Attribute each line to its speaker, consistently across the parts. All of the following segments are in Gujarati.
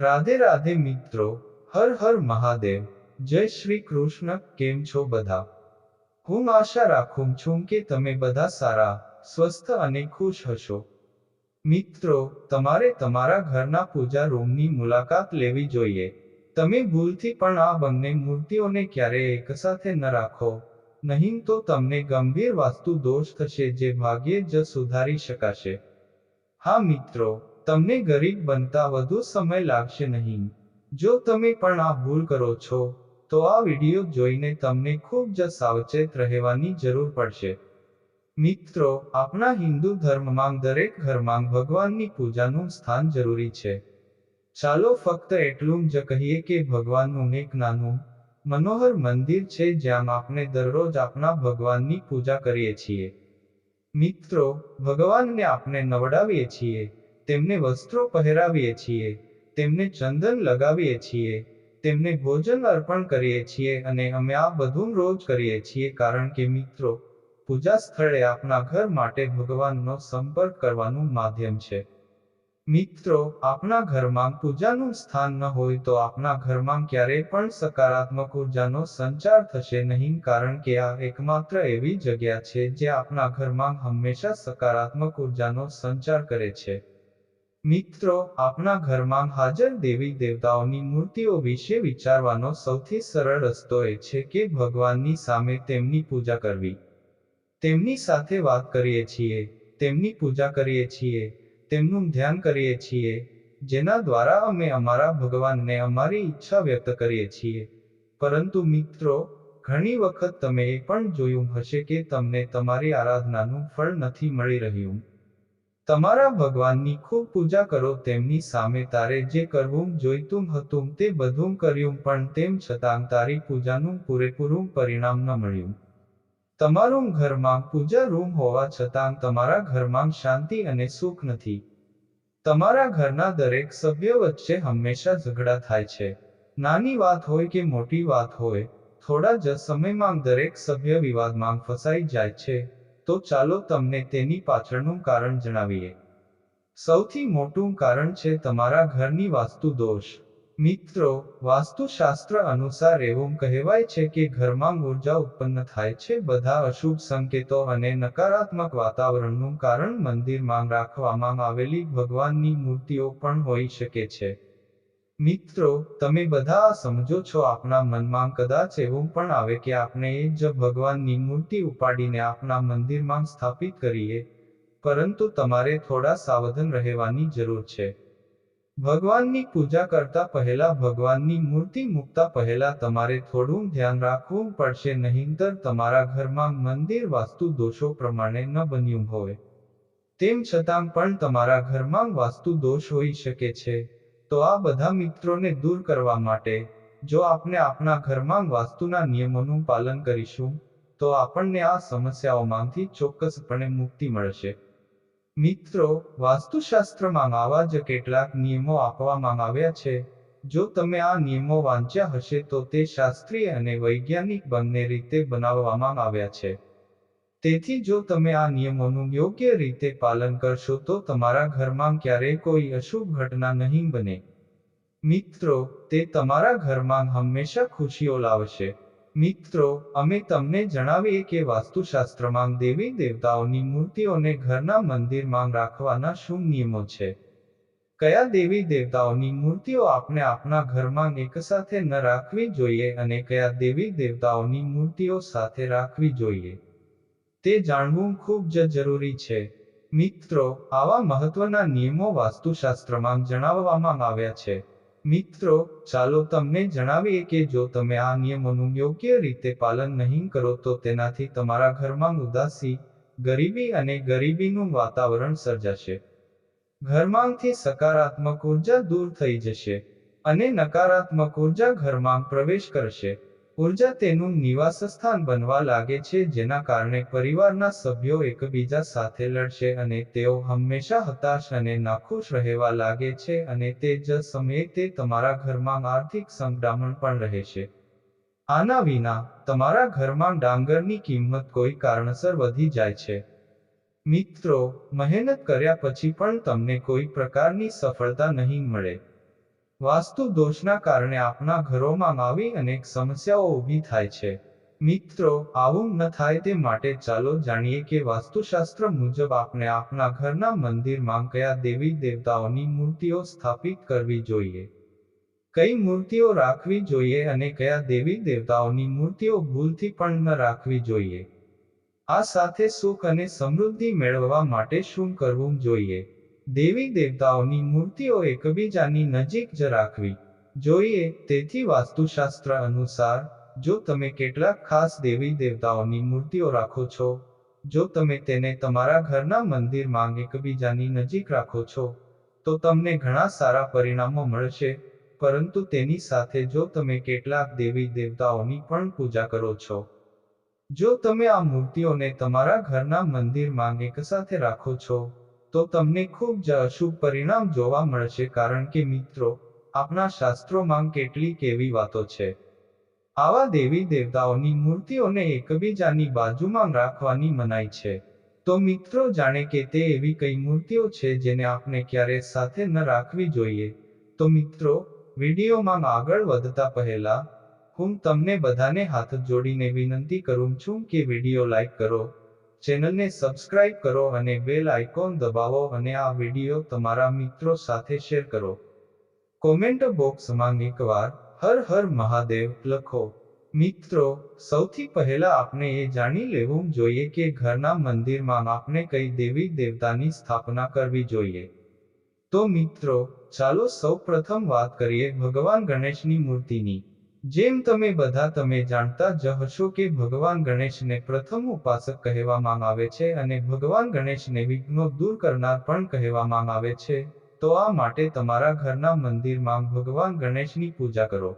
Speaker 1: રાધે રાધે મિત્રો, હર હર મહાદેવ, જય શ્રી કૃષ્ણ, કેમ છો બધા? હું આશા રાખું છું કે તમે બધા સારા, સ્વસ્થ અને ખુશ હશો. મિત્રો, તમારે તમારા ઘરના પૂજા રૂમની મુલાકાત લેવી જોઈએ. તમે ભૂલથી પણ આ બંને મૂર્તિઓને ક્યારેય એકસાથે ન રાખો. નહીં તો તમને ગંભીર વાસ્તુ દોષ થશે જે ભાગ્યે જ સુધારી શકાશે. હા મિત્રો તમને ગરીબ બનતા વધુ સમય લાગશે નહીં. જો તમે પણ આ ભૂલ કરો છો, તો આ વીડિયો જોઈને તમને ખૂબ જ સાવચેત રહેવાની જરૂર પડશે. મિત્રો, આપણા હિન્દુ ધર્મમાં દરેક ઘરમાં ભગવાનની પૂજાનું સ્થાન જરૂરી છે. ચાલો ફક્ત એટલું જ કહીએ કે ભગવાનનું એક નાનું, મનોહર મંદિર છે જ્યાં આપણે દરરોજ આપણા ભગવાનની પૂજા કરીએ છીએ. મિત્રો, ભગવાનને આપણે નવડાવીએ છીએ. તેમને વસ્ત્રો પહેરાવીએ છીએ, તેમને ચંદન લગાવીએ છીએ, તેમને ભોજન અર્પણ કરીએ છીએ અને અમે આ બધું રોજ કરીએ છીએ કારણ કે મિત્રો, પૂજા સ્થળે આપણા ઘર માટે ભગવાનનો સંપર્ક કરવાનું માધ્યમ છે. મિત્રો આપણા ઘરમાં પૂજાનું સ્થાન ન હોય તો આપણા ઘરમાં ક્યારેય પણ સકારાત્મક ઉર્જાનો સંચાર થશે નહીં કારણ કે આ એકમાત્ર એવી જગ્યા છે જે આપણા ઘરમાં હંમેશા સકારાત્મક ઉર્જાનો સંચાર કરે છે. મિત્રો આપણા ઘરમાં હાજર દેવી દેવતાઓની મૂર્તિઓ વિશે વિચારવાનો સૌથી સરળ રસ્તો એ છે કે ભગવાનની સામે તેમની પૂજા કરવી. તેમની સાથે વાત કરીએ છીએ, તેમની પૂજા કરીએ છીએ, તેમનું ધ્યાન કરીએ છીએ, જેના દ્વારા અમે અમારા ભગવાનને અમારી ઈચ્છા વ્યક્ત કરીએ છીએ. પરંતુ મિત્રો, ઘણી વખત તમે એ પણ જોયું હશે કે તમને તમારી આરાધનાનું ફળ નથી મળી રહ્યું. તમારા ભગવાનની ખૂબ પૂજા કરો તેમની સામે તારે જે કરવું જોઈતું હતું તે બધું કર્યું પણ તેમ છતાં તારી પૂજાનું પૂરેપૂરું પરિણામ ન મળ્યું. તમારું ઘરમાં પૂજા રૂમ હોવા છતાં તમારા ઘરમાં શાંતિ અને સુખ નથી. તમારા ઘરના દરેક સભ્ય વચ્ચે હંમેશા ઝઘડા થાય છે. નાની વાત હોય કે મોટી વાત હોય, થોડા જ સમયમાં દરેક સભ્ય વિવાદમાં ફસાઈ જાય છે. તો ચાલો તમને તેની પાછળનું કારણ જણાવીએ. સૌથી મોટું કારણ છે તમારા ઘરની વાસ્તુ દોષ. મિત્રો, વાસ્તુશાસ્ત્ર અનુસાર એવું કહેવાય છે કે ઘરમાં ઊર્જા ઉત્પન્ન થાય છે, બધા અશુભ સંકેતો અને નકારાત્મક વાતાવરણનું કારણ મંદિરમાં રાખવામાં આવેલી ભગવાનની મૂર્તિઓ પણ હોઈ શકે છે. મિત્રો, તમે બધા આ સમજો છો આપણા મનમાં કદાચ એવું પણ આવે કે આપણે એ જ ભગવાનની મૂર્તિ ઉપાડીને આપણા મંદિરમાં સ્થાપિત કરીએ, પરંતુ તમારે થોડા સાવધાન રહેવાની જરૂર છે. ભગવાનની પૂજા કરતા પહેલા ભગવાનની મૂર્તિ મૂકતા પહેલા તમારે થોડું ધ્યાન રાખવું પડશે, નહીંતર તમારા ઘરમાં મંદિર વાસ્તુ દોષો પ્રમાણે ન બન્યું હોય. તેમ છતાં પણ તમારા ઘરમાં વાસ્તુ દોષ હોઈ શકે છે. તો આ બધા મિત્રોને દૂર કરવા માટે, જો આપણે આપણા ઘરમાં વાસ્તુના નિયમોનું પાલન કરીશું, તો આપણને આ સમસ્યાઓમાંથી ચોક્કસપણે મુક્તિ મળશે. મિત્રો, વાસ્તુશાસ્ત્રમાં આવા જ કેટલાક નિયમો આપવામાં આવ્યા છે. જો તમે આ નિયમો વાંચ્યા હશે તો તે શાસ્ત્રીય અને વૈજ્ઞાનિક બંને રીતે બનાવવામાં આવ્યા છે. તેથી જો તમે આ નિયમોનું યોગ્ય રીતે પાલન કરશો તો તમારા ઘરમાં ક્યારેય કોઈ અશુભ ઘટના નહીં બને. મિત્રો, તે તમારા ઘરમાં હંમેશા ખુશીઓ લાવશે. મિત્રો, અમે તમને જણાવીએ કે વાસ્તુશાસ્ત્રમાં દેવી દેવતાઓની મૂર્તિઓને ઘરના મંદિરમાં રાખવાના શું નિયમો છે? કયા દેવી દેવતાઓની મૂર્તિઓ આપણે આપણા ઘરમાં એકસાથે ન રાખવી જોઈએ અને કયા દેવી દેવતાઓની મૂર્તિઓ સાથે રાખવી જોઈએ? તે જાણવું ખૂબ જ જરૂરી છે. મિત્રો, આવા મહત્વના નિયમો વાસ્તુશાસ્ત્રમાં જણાવવામાં આવ્યા છે. મિત્રો, ચાલો તમને જણાવીએ કે જો તમે આ નિયમોનું યોગ્ય રીતે પાલન નહીં કરો તો તેનાથી તમારા ઘરમાં ઉદાસી, ગરીબી અને ગરીબીનું વાતાવરણ સર્જાશે. ઘરમાંથી સકારાત્મક ઊર્જા દૂર થઈ જશે અને નકારાત્મક ઊર્જા ઘરમાં પ્રવેશ કરશે. ઊર્જા તેનું નિવાસસ્થાન બનવા લાગે છે, જેના કારણે પરિવારના સભ્યો એકબીજા સાથે લડશે અને તેઓ હંમેશા હતાશ અને નાખુશ રહેવા લાગે છે અને તે જ સમયે તે તમારા ઘરમાં આર્થિક સંકડામણ પણ રહેશે. આના વિના, તમારા ઘરમાં ડાંગરની કિંમત કોઈ કારણસર વધી જાય છે. મિત્રો, મહેનત કર્યા પછી પણ તમને કોઈ પ્રકારની સફળતા નહીં મળે. વાસ્તુ દોષના કારણે આપણા ઘરોમાં આવી અનેક સમસ્યાઓ ઊભી થાય છે. મિત્રો, આવું ન થાય તે માટે ચાલો જાણીએ કે વાસ્તુશાસ્ત્ર મુજબ આપણે આપણા ઘરના મંદિરમાં કયા દેવી દેવતાઓની મૂર્તિઓ સ્થાપિત કરવી જોઈએ? કઈ મૂર્તિઓ રાખવી જોઈએ અને કયા દેવી દેવતાઓની મૂર્તિઓ ભૂલથી પણ ન રાખવી જોઈએ? આ સાથે સુખ અને સમૃદ્ધિ મેળવવા માટે શું કરવું જોઈએ? દેવી દેવતાઓની મૂર્તિઓ એકબીજાની નજીક જ રાખવી. જોઈએ, તેથી વાસ્તુશાસ્ત્ર અનુસાર, જો તમે કેટલાક ખાસ દેવી દેવતાઓની મૂર્તિઓ રાખો છો, જો તમે તેને તમારા ઘરના મંદિરમાં એકબીજાની નજીક રાખો છો, તો તમને ઘણા સારા પરિણામો મળશે, પરંતુ તેની સાથે જો તમે કેટલાક દેવી દેવતાઓની પણ પૂજા કરો છો. જો તમે આ મૂર્તિઓને તમારા ઘરના મંદિરમાં એકસાથે રાખો છો તો તમને ખૂબ જ અશુભ પરિણામ જોવા મળશે કારણ કે મિત્રો, આપણા શાસ્ત્રોમાં કેટલીક એવી વાતો છે. આવા દેવી દેવતાઓની મૂર્તિઓને એકબીજાની બાજુમાં રાખવાની મનાઈ છે. તો મિત્રો જાણે કે તે એવી કઈ મૂર્તિઓ છે જેને આપણે ક્યારે સાથે ન રાખવી જોઈએ. તો મિત્રો, વિડીયોમાં આગળ વધતા પહેલા, હું તમને બધાને હાથ જોડીને વિનંતી કરું છું કે વીડિયો લાઈક કરો ચેનલને સબસ્ક્રાઇબ કરો અને બેલ આઇકોન દબાવો અને આ વીડિયો તમારા મિત્રો સાથે શેર કરો. કોમેન્ટ બોક્સમાં એકવાર, હર હર મહાદેવ, લખો. મિત્રો, સૌથી પહેલા આપણે એ જાણી લેવું જોઈએ કે ઘરના મંદિરમાં આપણે કઈ દેવી દેવતાની સ્થાપના કરવી જોઈએ. તો મિત્રો, ચાલો સૌ પ્રથમ વાત કરીએ ભગવાન ગણેશની મૂર્તિની. જેમ તમે બધા તમે જાણતા જ હશો કે ભગવાન ગણેશને પ્રથમ ઉપાસક કહેવામાં આવે છે અને ભગવાન ગણેશને વિઘ્નો દૂર કરનાર પણ કહેવામાં આવે છે, તો આ માટે તમારા ઘરના મંદિરમાં ભગવાન ગણેશની પૂજા કરો.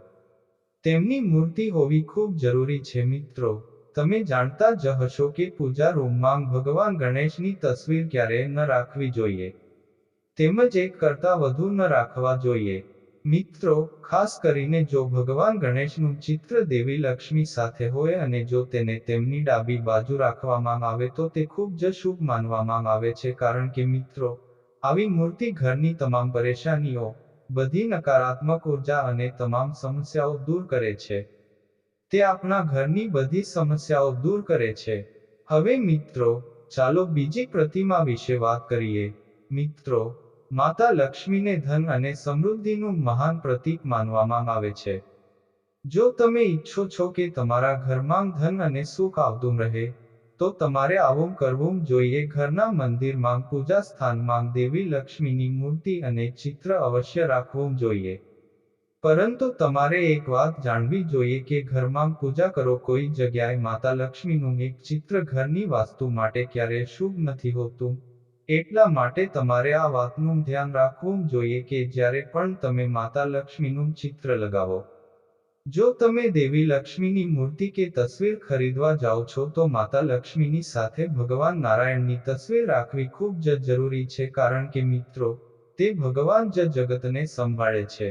Speaker 1: તેમની મૂર્તિ હોવી ખૂબ જરૂરી છે મિત્રો. તમે જાણતા જ હશો કે પૂજા રૂમમાં ભગવાન ગણેશની તસવીર ક્યારેય ન રાખવી જોઈએ. તેમજ એક કરતા વધુ ન રાખવા જોઈએ. મિત્રો, ખાસ કરીને જો ભગવાન ગણેશનું ચિત્ર દેવી લક્ષ્મી સાથે હોય અને જો તેને તેમની ડાબી બાજુ રાખવામાં આવે તો તે ખૂબ જ શુભ માનવામાં આવે છે. કારણ કે મિત્રો, આવી મૂર્તિ ઘરની તમામ પરેશાનીઓ, બધી નકારાત્મક ઊર્જા અને તમામ સમસ્યાઓ દૂર કરે છે. તે આપણા ઘરની બધી સમસ્યાઓ દૂર કરે છે. હવે મિત્રો, ચાલો બીજી પ્રતિમા વિશે વાત કરીએ. મિત્રો માતા લક્ષ્મીને ધન અને સમૃદ્ધિનું મહાન પ્રતીક માનવામાં આવે છે. જો તમે ઈચ્છો છો કે તમારા ઘરમાં ધન અને સુખ આવતું રહે, તો તમારે આવું કરવું જોઈએ. ઘરના મંદિરમાં, પૂજા સ્થાનમાં દેવી લક્ષ્મીની મૂર્તિ અને ચિત્ર અવશ્ય રાખવું જોઈએ. પરંતુ તમારે એક વાત જાણવી જોઈએ કે ઘરમાં પૂજા કરો કોઈ જગ્યાએ માતા લક્ષ્મીનું એક ચિત્ર ઘરની વાસ્તુ માટે ક્યારેય શુભ નથી હોતું. એટલા માટે તમારે આ વાતનું ધ્યાન રાખવું જોઈએ કે જ્યારે પણ તમે માતા લક્ષ્મીનું ચિત્ર લગાવો. જો તમે દેવી લક્ષ્મીની મૂર્તિ કે તસવીર ખરીદવા જાઓ છો તો માતા લક્ષ્મીની સાથે ભગવાન નારાયણની તસવીર રાખવી ખૂબ જ જરૂરી છે કારણ કે મિત્રો, તે ભગવાન જ જગતને સંભાળે છે.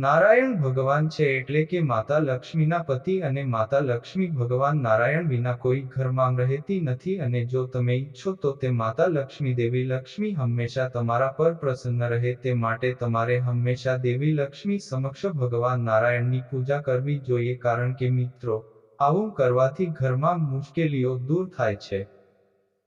Speaker 1: નારાયણ ભગવાન છે એટલે કે માતા લક્ષ્મીના પતિ અને માતા લક્ષ્મી ભગવાન નારાયણ વિના કોઈ ઘરમાં રહેતી નથી અને જો તમે ઈચ્છો તો તે માતા લક્ષ્મી દેવી લક્ષ્મી હંમેશા તમારા પર પ્રસન્ન રહે તે માટે તમારે હંમેશા દેવી લક્ષ્મી સમક્ષ ભગવાન નારાયણની પૂજા કરવી જોઈએ કારણ કે મિત્રો, આવું કરવાથી ઘરમાં મુશ્કેલીઓ દૂર થાય છે.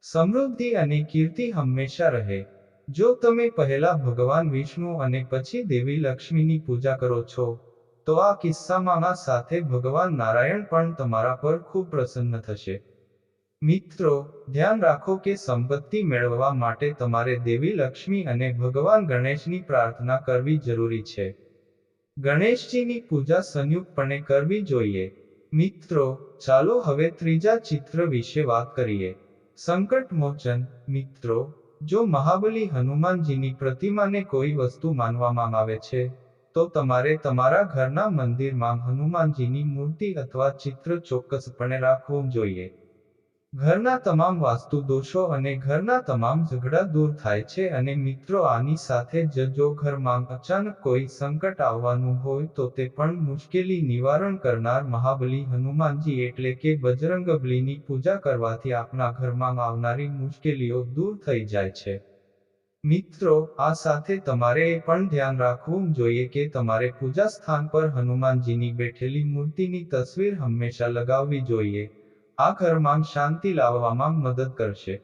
Speaker 1: સમૃદ્ધિ અને કીર્તિ હંમેશા રહે. જો તમે પહેલા ભગવાન વિષ્ણુ અને પછી દેવી લક્ષ્મીની પૂજા કરો છો, તો આ કિસ્સામાં આ સાથે ભગવાન નારાયણ પણ તમારા પર ખૂબ પ્રસન્ન થશે. મિત્રો, ધ્યાન રાખો કે સંપત્તિ મેળવવા માટે તમારે દેવી લક્ષ્મી અને ભગવાન ગણેશની પ્રાર્થના કરવી જરૂરી છે. ગણેશજીની પૂજા સંયુક્તપણે કરવી જોઈએ. મિત્રો, ચાલો હવે ત્રીજા ચિત્ર વિશે વાત કરીએ. સંકટ મોચન મિત્રો જો મહાબલી હનુમાનજીની પ્રતિમાને કોઈ વસ્તુ માનવામાં આવે છે, તો તમારે તમારા ઘરના મંદિરમાં હનુમાનજીની મૂર્તિ અથવા ચિત્ર ચોક્કસપણે રાખવું જોઈએ. ઘરના તમામ વાસ્તુ દોષો અને ઘરના તમામ ઝઘડા દૂર થાય છે અને મિત્રો આની સાથે જ જો ઘરમાં અચાનક કોઈ સંકટ આવવાનું હોય તો તે પણ મુશ્કેલી નિવારણ કરનાર મહાબલી હનુમાનજી એટલે કે બજરંગબલીની પૂજા કરવાથી આપણા ઘરમાં આવનારી મુશ્કેલીઓ દૂર થઈ જાય છે. મિત્રો, આ સાથે તમારે એ પણ ધ્યાન રાખવું જોઈએ કે તમારે પૂજા સ્થાન પર હનુમાનજીની બેઠેલી મૂર્તિની તસવીર હંમેશા લગાવવી જોઈએ. આ ઘરમાં શાંતિ લાવવામાં મદદ કરશે.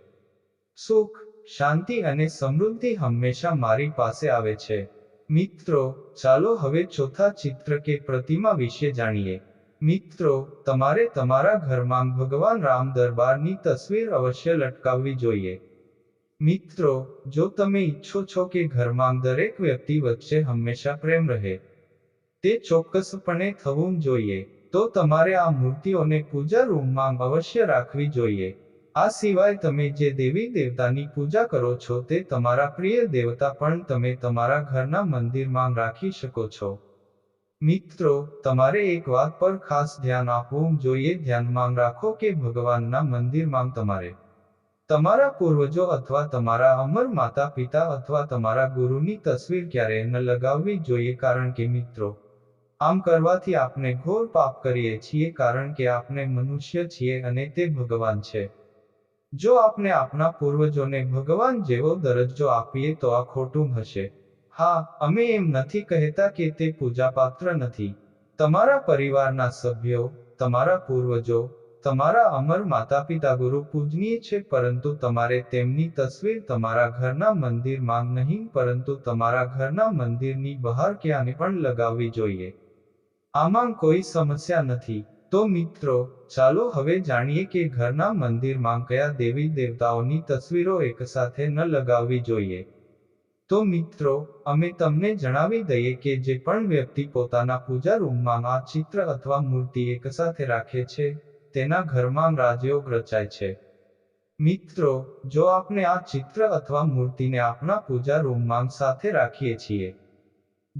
Speaker 1: સુખ, શાંતિ અને સમૃદ્ધિ હંમેશા મારી પાસે આવે છે. મિત્રો, ચાલો હવે ચોથા ચિત્ર કે પ્રતિમા વિશે જાણીએ. મિત્રો, તમારે તમારા ઘરમાં ભગવાન રામ દરબારની તસવીર અવશ્ય લટકાવવી જોઈએ. મિત્રો, જો તમે ઈચ્છો છો કે ઘરમાં દરેક વ્યક્તિ વચ્ચે હંમેશા પ્રેમ રહે, તે ચોક્કસપણે થવું જોઈએ. તો તમારે આ મૂર્તિઓને પૂજા રૂમમાં અવશ્ય રાખવી જોઈએ. આ સિવાય તમે જે દેવી દેવતાની પૂજા કરો છો તે તમારા પ્રિય દેવતા પણ તમે તમારા ઘરના મંદિરમાં રાખી શકો છો. મિત્રો, તમારે એક વાત પર ખાસ ધ્યાન આપવું જોઈએ. ધ્યાનમાં રાખો કે ભગવાનના મંદિરમાં તમારે તમારા પૂર્વજો અથવા તમારા અમર માતા પિતા અથવા તમારા ગુરુની તસવીર ક્યારેય ન લગાવવી જોઈએ. કારણ કે મિત્રો આમ કરવાથી આપણે ઘોર પાપ કરીએ છીએ કારણ કે આપણે મનુષ્ય છીએ અને તે ભગવાન છે. જો આપણે આપણા પૂર્વજોને ભગવાન જેવો દરજ્જો આપીએ તો આ ખોટું હશે. હા, અમે એમ નથી કહેતા કે તે પૂજાપાત્ર નથી. તમારા પરિવારના સભ્યો, તમારા પૂર્વજો, તમારા અમર માતા પિતા ગુરુ પૂજનીય છે પરંતુ તમારે તેમની તસવીર તમારા ઘરના મંદિરમાં નહીં પરંતુ તમારા ઘરના મંદિરની બહાર ક્યાંને પણ લગાવવી જોઈએ. આમાં કોઈ સમસ્યા નથી. તો મિત્રો, ચાલો હવે જાણીએ કે ઘરના મંદિરમાં કયા દેવી દેવતાઓની તસવીરો એકસાથે ન લગાવવી જોઈએ. તો મિત્રો, અમે તમને જણાવી દઈએ કે જે પણ વ્યક્તિ પોતાના પૂજા રૂમમાં આ ચિત્ર અથવા મૂર્તિ એકસાથે રાખે છે, તેના ઘરમાં રાજયોગ રચાય છે. મિત્રો, જો આપણે આ ચિત્ર અથવા મૂર્તિને આપણા પૂજા રૂમમાં સાથે રાખીએ છીએ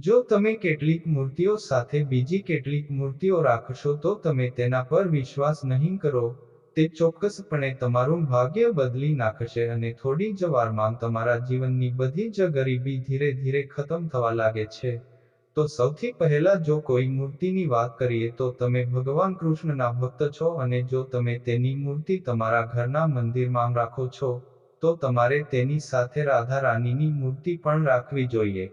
Speaker 1: જો તમે કેટલીક મૂર્તિઓ સાથે બીજી કેટલીક મૂર્તિઓ રાખશો તો તમે તેના પર વિશ્વાસ નહીં કરો, તે ચોક્કસપણે તમારું ભાગ્ય બદલી નાખશે અને થોડી જ વારમાં તમારા જીવનની બધી જ ગરીબી ધીરે ધીરે ખતમ થવા લાગે છે. તો સૌથી પહેલા જો કોઈ મૂર્તિની વાત કરીએ તો તમે ભગવાન કૃષ્ણના ભક્ત છો અને જો તમે તેની મૂર્તિ તમારા ઘરના મંદિરમાં રાખો છો, તો તમારે તેની સાથે રાધા રાણીની મૂર્તિ પણ રાખવી જોઈએ.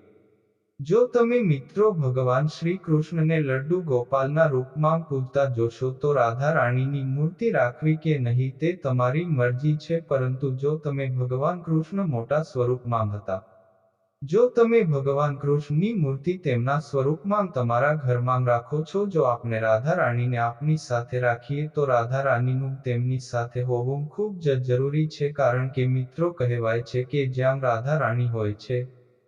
Speaker 1: જો તમે મિત્રો ભગવાન શ્રી કૃષ્ણને લડ્ડુ ગોપાલના રૂપમાં પૂજતા જોશો તો રાધા રાણીની મૂર્તિ રાખવી કે નહીં તે તમારી મરજી છે, પરંતુ જો તમે ભગવાન કૃષ્ણ મોટા સ્વરૂપમાં હતા, જો તમે ભગવાન કૃષ્ણની મૂર્તિ તેમના સ્વરૂપમાં તમારા ઘરમાં રાખો છો, જો આપણે રાધા રાણીને આપની સાથે રાખીએ તો રાધા રાણીનું તેમની સાથે હોવું ખૂબ જ જરૂરી છે, કારણ કે મિત્રો કહેવાય છે કે જ્યાં રાધા રાણી હોય છે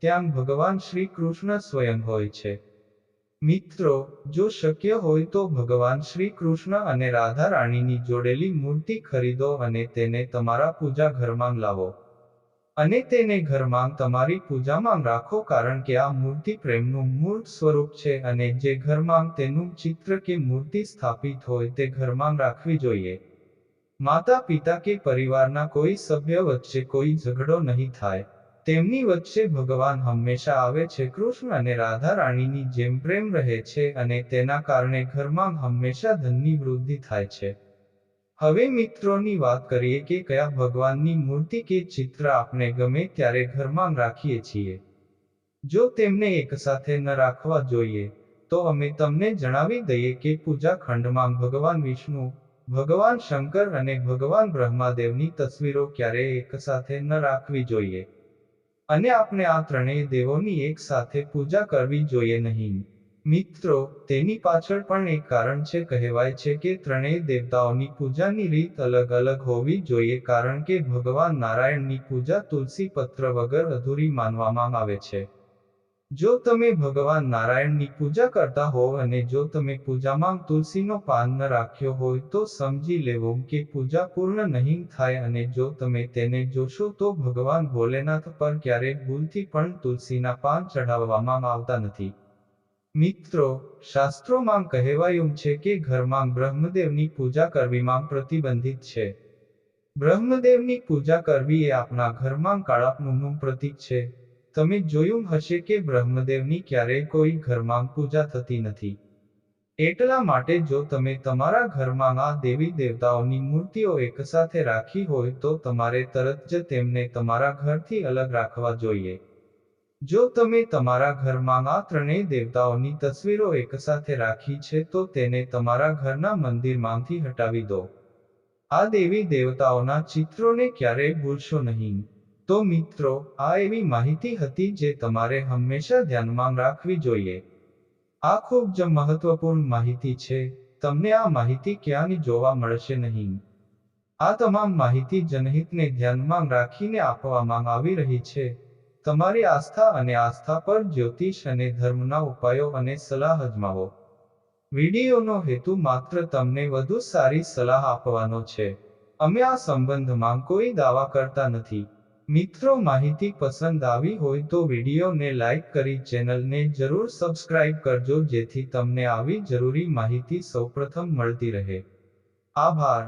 Speaker 1: ત્યાં ભગવાન શ્રી કૃષ્ણ સ્વયં હોય છે. મિત્રો, જો શક્ય હોય તો ભગવાન શ્રી કૃષ્ણ અને રાધા રાણીની જોડેલી મૂર્તિ ખરીદો અને તેને તમારા પૂજા ઘરમાં લાવો. અને તેને ઘરમાં તમારી પૂજામાં રાખો કારણ કે આ મૂર્તિ પ્રેમનું મૂર્ત સ્વરૂપ છે અને જે ઘરમાં તેનું ચિત્ર કે મૂર્તિ સ્થાપિત હોય તે ઘરમાં રાખવી જોઈએ. માતા પિતા કે પરિવારના કોઈ સભ્ય વચ્ચે કોઈ ઝઘડો નહીં થાય. તેમની વચ્ચે ભગવાન હંમેશા આવે છે, કૃષ્ણ અને રાધા રાણીની જેમ પ્રેમ રહે છે અને તેના કારણે ઘરમાં હંમેશા ધનની વૃદ્ધિ થાય છે. હવે મિત્રોની વાત કરીએ કે કયા ભગવાનની મૂર્તિ કે ચિત્ર આપણે ગમે ત્યારે ઘરમાં રાખીએ છીએ. જો તેમને એકસાથે ન રાખવા જોઈએ, તો અમે તમને જણાવી દઈએ કે પૂજા ખંડમાં ભગવાન વિષ્ણુ, ભગવાન શંકર અને ભગવાન બ્રહ્માદેવની તસવીરો ક્યારેય એકસાથે ન રાખવી જોઈએ. અને આપણે આ ત્રણેય દેવોની એક સાથે પૂજા કરવી જોઈએ નહીં. મિત્રો, તેની પાછળ પણ એક કારણ છે, કહેવાય છે કે ત્રણેય દેવતાઓની પૂજાની રીત અલગ અલગ હોવી જોઈએ કારણ કે ભગવાન નારાયણની પૂજા તુલસી પત્ર વગર અધૂરી માનવામાં આવે છે. જો તમે ભગવાન નારાયણની પૂજા કરતા હો અને જો તમે પૂજામાં તુલસીનો પાન ન રાખ્યો હોય તો સમજી લેવો કે પૂજા પૂર્ણ નહીં થાય અને જો તમે તેને જોશો તો ભગવાન ભોલેનાથ પર ક્યારેક ભૂલથી પણ તુલસીના પાન ચઢાવવામાં આવતા નથી. મિત્રો, શાસ્ત્રોમાં કહેવાયું છે કે ઘરમાં બ્રહ્મદેવની પૂજા કરવીમાં પ્રતિબંધિત છે. બ્રહ્મદેવની પૂજા કરવી એ આપણા ઘરમાં કાળાપનું પ્રતીક છે. તમે જોયું હશે કે બ્રહ્મદેવની ક્યારેય કોઈ ઘરમાં પૂજા થતી નથી. એટલા માટે જો તમે તમારા ઘરમાં આ દેવી દેવતાઓની મૂર્તિઓ એકસાથે રાખી હોય તો તમારે તરત જ તેમને તમારા ઘરથી અલગ રાખવા જોઈએ. જો તમે તમારા ઘરમાં આ ત્રણેય દેવતાઓની તસવીરો એકસાથે રાખી છે તો તેને તમારા ઘરના મંદિરમાંથી હટાવી દો. આ દેવી દેવતાઓના ચિત્રોને ક્યારેય ભૂલશો નહીં. તો મિત્રો, આ એવી માહિતી હતી જે તમારે હંમેશા ધ્યાનમાં રાખવી જોઈએ. આ ખૂબ જ મહત્વપૂર્ણ માહિતી છે. તમને આ માહિતી ક્યાંય જોવા મળશે નહીં. આ તમામ માહિતી જનહિતને ધ્યાનમાં રાખીને આપવામાં આવી રહી છે. તમારી આસ્થા અને આસ્થા પર જ્યોતિષ અને ધર્મના ઉપાયો અને સલાહ અજમાવો. વિડીયોનો હેતુ માત્ર તમને વધુ સારી સલાહ આપવાનો છે. અમે આ સંબંધમાં કોઈ દાવા કરતા નથી. મિત્રો માહિતી પસંદ આવી હોય તો વિડીયોને લાઈક કરી ચેનલને જરૂર સબસ્ક્રાઇબ કરજો જેથી તમને આવી જરૂરી માહિતી સૌપ્રથમ મળતી રહે. આભાર.